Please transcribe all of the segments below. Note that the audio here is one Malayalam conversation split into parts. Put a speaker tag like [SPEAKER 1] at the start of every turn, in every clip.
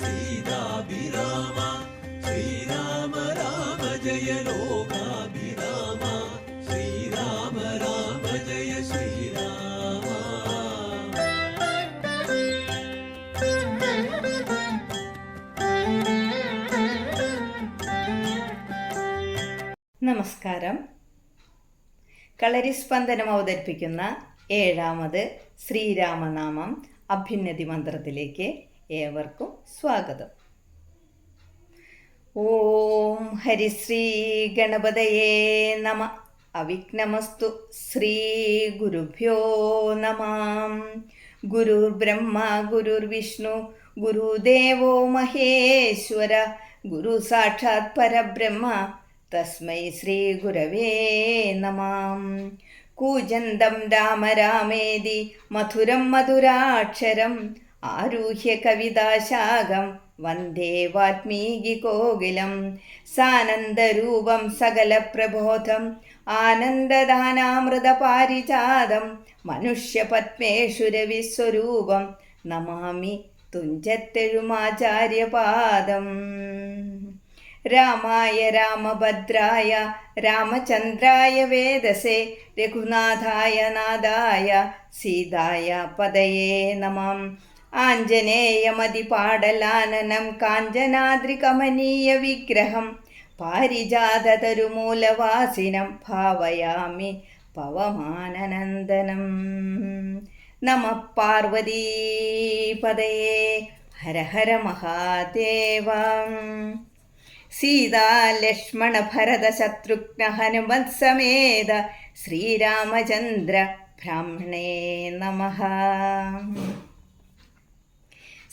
[SPEAKER 1] സീതാഭിരാമ ശ്രീരാമ രാമ ജയ ലോകാഭിരാമ ശ്രീരാമ രാമ ജയ ശ്രീരാമ.
[SPEAKER 2] നമസ്കാരം. കളരിസ്പന്ദനം അവതരിപ്പിക്കുന്ന ഏഴാമത് ശ്രീരാമനാമം അഭ്യുന്നതി മന്ത്രത്തിലേക്ക് ഏവർക്കും സ്വാഗതം. ഓം ഹരിശ്രീ ഗണപതയേ നമ. അവിഘ്നമസ്തു ശ്രീ ഗുരുഭ്യോ നമാം. ഗുരുർബ്രഹ്മ ഗുരുർവിഷ്ണു ഗുരുദേവോ മഹേശ്വര ഗുരു സാക്ഷാത് പരബ്രഹ്മ തസ്മൈ ശ്രീ ഗുരവേ നമാം. കൂജന്തം രാമ മധുരം മധുരാക്ഷരം ആരുഹ്യ കവിതാശാഖം വന്ദേ വാൽമീകികോകിലം സാനന്ദരൂപം സകലപ്രബോധം ആനന്ദദാനാമൃത പാരിജാതം രവിസ്വരൂപം നമാമി തുഞ്ചത്തെഴുമാചാര്യപാദം. രാമായ രാമഭദ്രായ രാമചന്ദ്രായ വേദസേ. രഘുനാഥായ നാദായ സീതായ പദയേ നമം. ആഞ്ജനേയമതിപാടലാനനം കാഞ്ചനാദ്രികമനീയ വിഗ്രഹം. പാരിജാതതരുമൂലവാസിനം ഭാവയാമി പവമാനനന്ദനം. നമ പാർവതീപതയേ ഹര ഹര മഹാദേവം. സീതാ ലക്ഷ്മണ ഭരത ശത്രുഘ്ന ഹനുമത് സമേത ശ്രീരാമചന്ദ്ര ബ്രാഹ്മണേ നമ.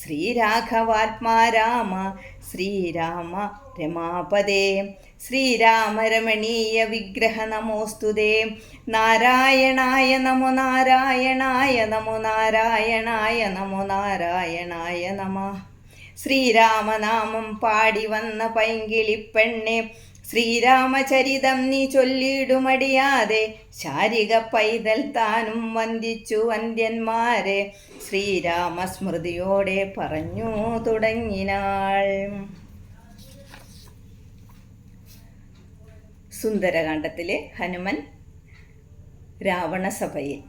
[SPEAKER 2] ശ്രീരാഘവാത്മാ രാമ ശ്രീരാമ രമാപദേ ശ്രീരാമരമണീയ വിഗ്രഹ നമോസ്തുതേ. നാരായണായ നമോ നാരായണായ നമോ നാരായണായ നമോ നാരായണായ നമ. ശ്രീരാമനാമം പാടി വന്ന പൈങ്കിളിപ്പെണ്ണെ ശ്രീരാമചരിതം നീ ചൊല്ലിടുമടിയാതെ ശാരിക പൈതൽ താനും വന്ദിച്ചു വന്ദ്യന്മാരെ ശ്രീരാമസ്മൃതിയോടെ പറഞ്ഞു തുടങ്ങിനാൾ. സുന്ദരകാന്ഡത്തിലെ ഹനുമൻ രാവണസഭയിൽ.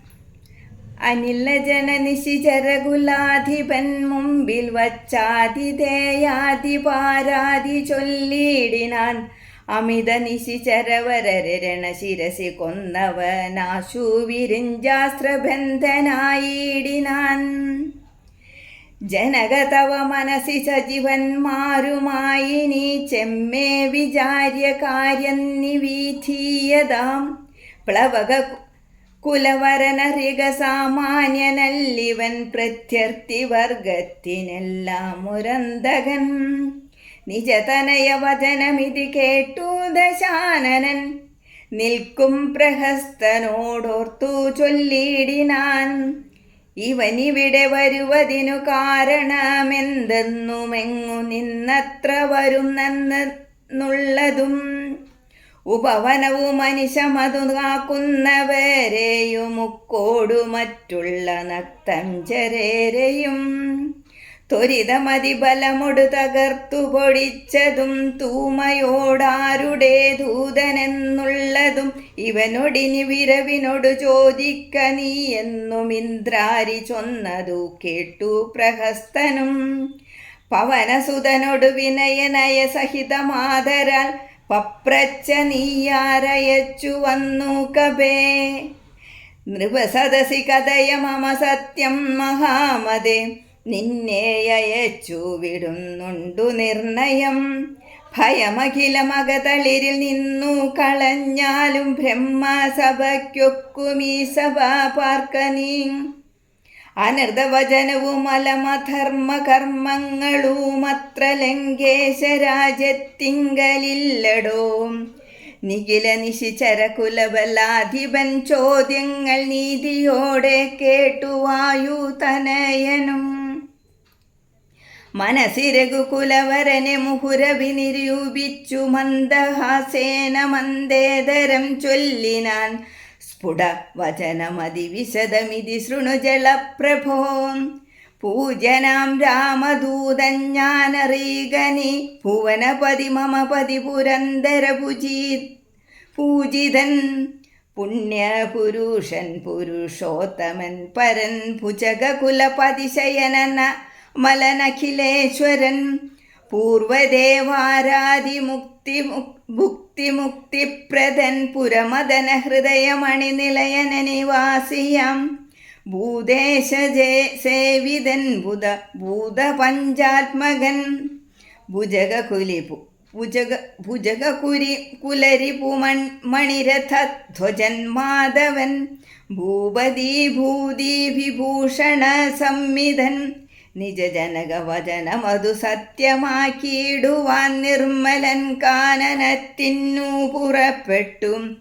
[SPEAKER 2] അനിലജനനിശിചരകുലാധിപൻ മുമ്പിൽ വച്ചാതിഥേയാതി പാരാതി ചൊല്ലിടിനാൻ. അമിത നിശിചരവരരെ ശിരസി കൊന്നവനാശു വിരിഞ്ചാസ്ത്രബന്ധനായിടിനാൻ. ജനകതവ മനസി സജീവന്മാരുമായി നീ ചെമ്മേ വിചാര്യ കാര്യം നിവീധീയതാം പ്ലവക കുലവരനറിക സാമാന്യനല്ലിവൻ പ്രത്യർത്ഥി വർഗത്തിനെല്ലാം മുരന്തകൻ നിജതനയ വചനമിതി കേട്ടു ദശാനനൻ. നിൽക്കും പ്രഹസ്തനോടോർത്തു ചൊല്ലിയിടിനാൻ ഇവനിവിടെ വരുവതിനു കാരണമെന്തെന്നുമെങ്ങു നിന്നത്ര വരുന്നെന്നുള്ളതും. ഉപവനവും മനുഷ്യമതു കാക്കുന്നവരെയുമുക്കോടു മറ്റുള്ള നക്തഞ്ചരേരെയും. ത്വരിതമതി ബലമൊടു തകർത്തു പൊടിച്ചതും തൂമയോടാരുടെ ദൂതനെന്നുള്ളതും ഇവനൊടിനി വിരവിനോട് ചോദിക്ക നീ എന്നും ഇന്ദ്രാരി ചൊന്നതു കേട്ടു പ്രഹസ്തനും. പവനസുതനോട് വിനയനയ സഹിതമാതരാൽ പപ്രച്ച നീയാരയച്ചു വന്നു കബേ നൃപസദസി കഥയ മമ സത്യം മഹാമതേ. നിന്നെ അയച്ചു വിടുന്നുണ്ടു നിർണയം. ഭയമഖിലമകതളിരിൽ നിന്നു കളഞ്ഞാലും ബ്രഹ്മസഭയ്ക്കൊക്കുമീ സഭ പാർക്ക നീ അനർദ്ധവചനവും അലമധർമ്മ കർമ്മങ്ങളുമത്ര ലങ്കേശ ലങ്കേശരാജത്തിങ്കലില്ലടോ നിഖില നിശിചര കുലബലാധിപൻ ചോദ്യങ്ങൾ നീതിയോടെ കേട്ടുവായു തനയനും മനസ്സിരഘുകുലവരനെ മുഹുരവി നിരൂപിച്ചു മന്ദഹാസേന മന്ദേതരം ചൊല്ലിനാൻ സ്ഫുട വചനമതി വിശദമിതി ശൃണുജളപ്രഭോ പൂജനാം രാമദൂതൻ ഞാനറീകനി ഭുവനപതി മമ പതി പുരന്തര പൂജീ പൂജിതൻ പുണ്യപുരുഷൻ പുരുഷോത്തമൻ പരൻ ഭുജകുലപതിശയനന മലനഖിലേശ്വരൻ പൂർവദേവാരാതി മുക്തി ഭുക്തിമുക്തിപ്രദൻ പുരമദന ഹൃദയമണി നിലയന നിവാസിയാം ഭൂദേശ സേവിതൻ ബുധ ഭൂതപഞ്ചാത്മകൻ ഭുജകുലിപു ഭുജക ഭുജകുരി കുലരിപുമൺ മണിരഥധ്വജൻ മാധവൻ ഭൂപതി ഭൂതി വിഭൂഷണ സംമിതൻ നിജജനക വചനമതു സത്യമാക്കിയിടുവാൻ നിർമ്മലൻ കാനനത്തിന്നു പുറപ്പെട്ടു.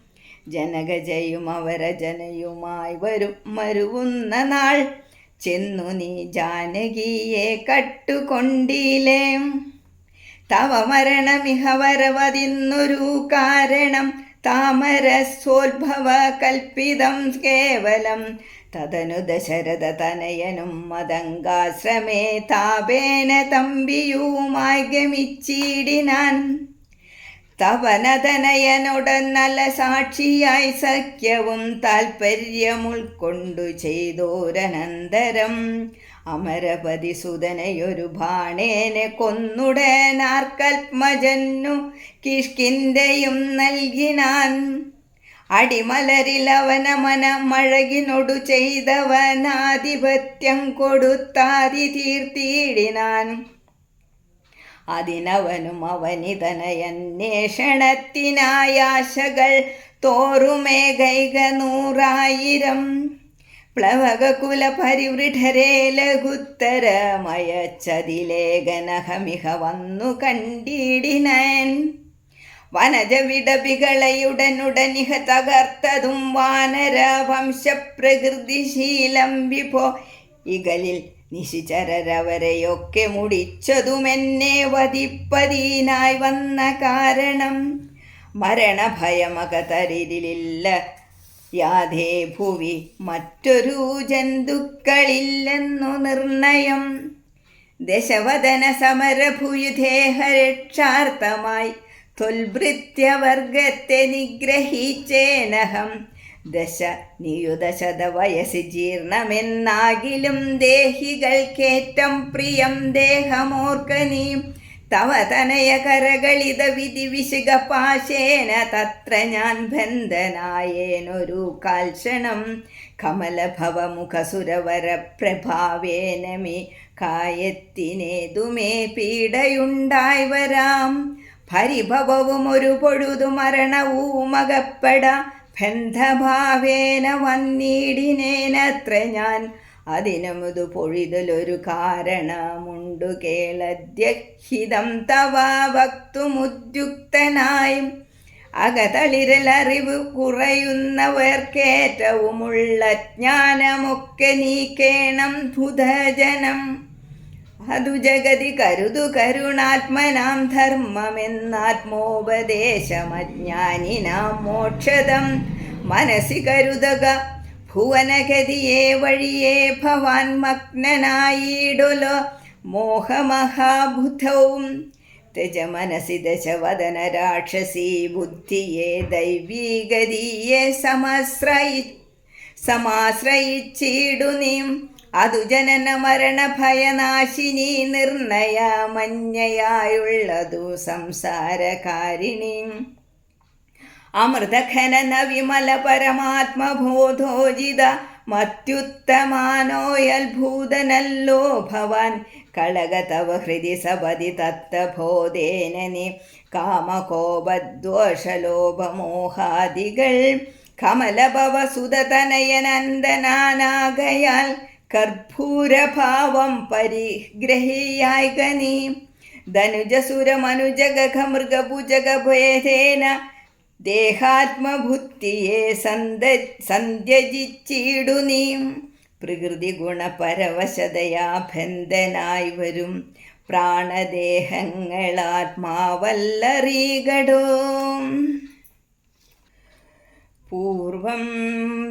[SPEAKER 2] ജനകജയും അവരജനയുമായി വരും മരുവുന്ന നാൾ. ചെന്നു നീ ജാനകിയെ കട്ടുകൊണ്ടിലേ. തവ മരണമിഹ വരവതിന്നൊരു കാരണം. താമരസ്വോത്ഭവ കൽപ്പിതം കേവലം തദനു ദശരഥ തനയനും മതങ്കാശ്രമേ താപേന തമ്പിയുമായി ഗമിച്ചിടിനാൻ നല്ല സാക്ഷിയായി സഖ്യവും താൽപ്പര്യമുൾക്കൊണ്ടു ചെയ്തോരനന്തരം അമരപതി സുതനയൊരു ബാണേനെ കൊന്നുടനാർക്കൽമജന്നു കിഷ്കിന്റെയും നൽകിനാൻ. അടിമലരിൽ മന മഴകിനൊടു ചെയ്തവനാധിപത്യം കൊടുത്താതി തീർത്തിയിടിനാൻ. അതിനവനും അവനിതനയന്വേഷണത്തിനായാശകൾ തോറുമേകൈക നൂറായിരം. പ്ലവകുല പരിവൃഢരേ ലഘുത്തരമയച്ചതിലേഖനഹമിഹ വന്നു കണ്ടിടിനൻ. വനജ വിടവികളയുടനുടനിഹ തകർത്തതും വാനര വംശപ്രകൃതിശീലം വിഭോ. ഇകലിൽ നിശിചരരവരെയൊക്കെ മുടിച്ചതുമെന്നെ വധിപ്പതീനായി വന്ന കാരണം. മരണഭയമകതരിലില്ല. യാതേ ഭുവി മറ്റൊരു ജന്തുക്കളില്ലെന്നു നിർണയം. ദശവദന സമരഭുയുധേഹരക്ഷാർത്ഥമായി തൊൽഭൃത്യവർഗത്തെ നിഗ്രഹിച്ചേനഹം. ദശ നിയുതശത വയസ്സി ജീർണമെന്നാകിലും ദേഹികൾക്കേറ്റം പ്രിയം ദേഹമോർക്കനീ തവ തനയ കരകളിത വിധി വിശുക പാശേന തത്ര ഞാൻ ബന്ധനായേനൊരു കാൽക്ഷണം. കമലഭവമുഖസുരവര പ്രഭാവേന മേ കായത്തിനേതുമേ പീഡയുണ്ടായി വരാം. പരിഭവവും ഒരു പൊഴുതു മരണവുമകപ്പെട ബന്ധഭാവേന വന്നിടിനേനത്ര ഞാൻ. അതിനുമുതു പൊഴിതലൊരു കാരണമുണ്ടു കേളദ്യഹിതം തവ വക്തുമുദ്യുക്തനായും അകതളിരലറിവ് കുറയുന്നവർക്കേറ്റവുമുള്ള ജ്ഞാനമൊക്കെ നീക്കേണം ഭുതജനം അതു ജഗതി കരുതു കരുണാത്മനാം ധർമ്മമെന്നാത്മോപദേശമജ്ഞാനിനാം മോക്ഷതം മനസ്സി കരുതക ഭുവനഗതിയെ വഴിയെ ഭവാൻ മഗ്നനായിടുലോ. മോഹമഹാബുധവും ത്യജ മനസി ദശവദന രാക്ഷസി ബുദ്ധിയെ ദൈവീഗതിയെ സമാശ്രയി സമാശ്രയിച്ചിടു നീ അതു ജനന മരണ ഭയനാശിനി നിർണയ മഞ്ഞയായുള്ളതു സംസാരകാരിണി. അമൃതഖനന വിമല പരമാത്മബോധോജിത മത്യുത്തമാനോയത്ഭൂതനല്ലോ ഭവാൻ കളകതവ ഹൃദി സപതി തത്തബോധേനനി കാമകോപദ്വേഷലോഭമോഹാദികൾ കമലഭവസുതനയനന്ദനാനാകയാൽ കർപ്പൂരഭാവം പരിഗ്രഹിയായി ഗനി ധനുജസുരമനുജഗമൃഗഭുജഗഭേദേന ദേഹാത്മബുദ്ധിയെ സന്ത സന്ധ്യജിച്ചിടു നീ പ്രകൃതി ഗുണപരവശതയാ ബന്ധനായി വരും പ്രാണദേഹങ്ങളാത്മാവല്ലറികടോ. പൂർവം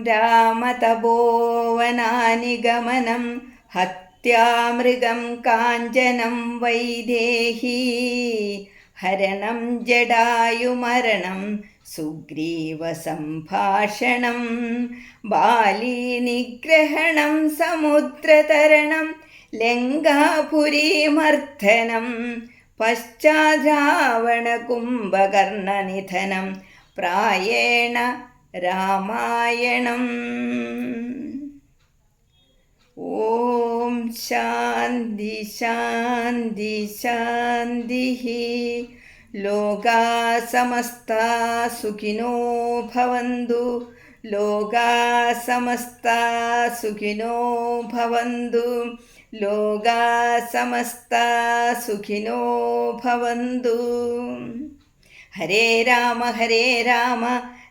[SPEAKER 2] രാമതപോവനാനിഗമനം ഹത്യാമൃഗം കാഞ്ചനം വൈദേഹി ഹരണം ജടായുമരണം സുഗ്രീവസംഭാഷണം ബാലീനിഗ്രഹണം സമുദ്രതരണം ലങ്കാപുരീമർദ്ദനം പശ്ചാദ്രാവണകുംഭകർണനിധനം പ്രായേണ രാമായണം. ഓം ശാന്തി ശാന്തി ശാന്തി. ലോകാ സമസ്ത സുഖിനോ ഭവന്തു. ലോകാ സമസ്ത സുഖിനോ ഭവന്തു. ലോകാ സമസ്ത സുഖിനോ ഭവന്തു. ഹരേ രാമ ഹരേ രാമ.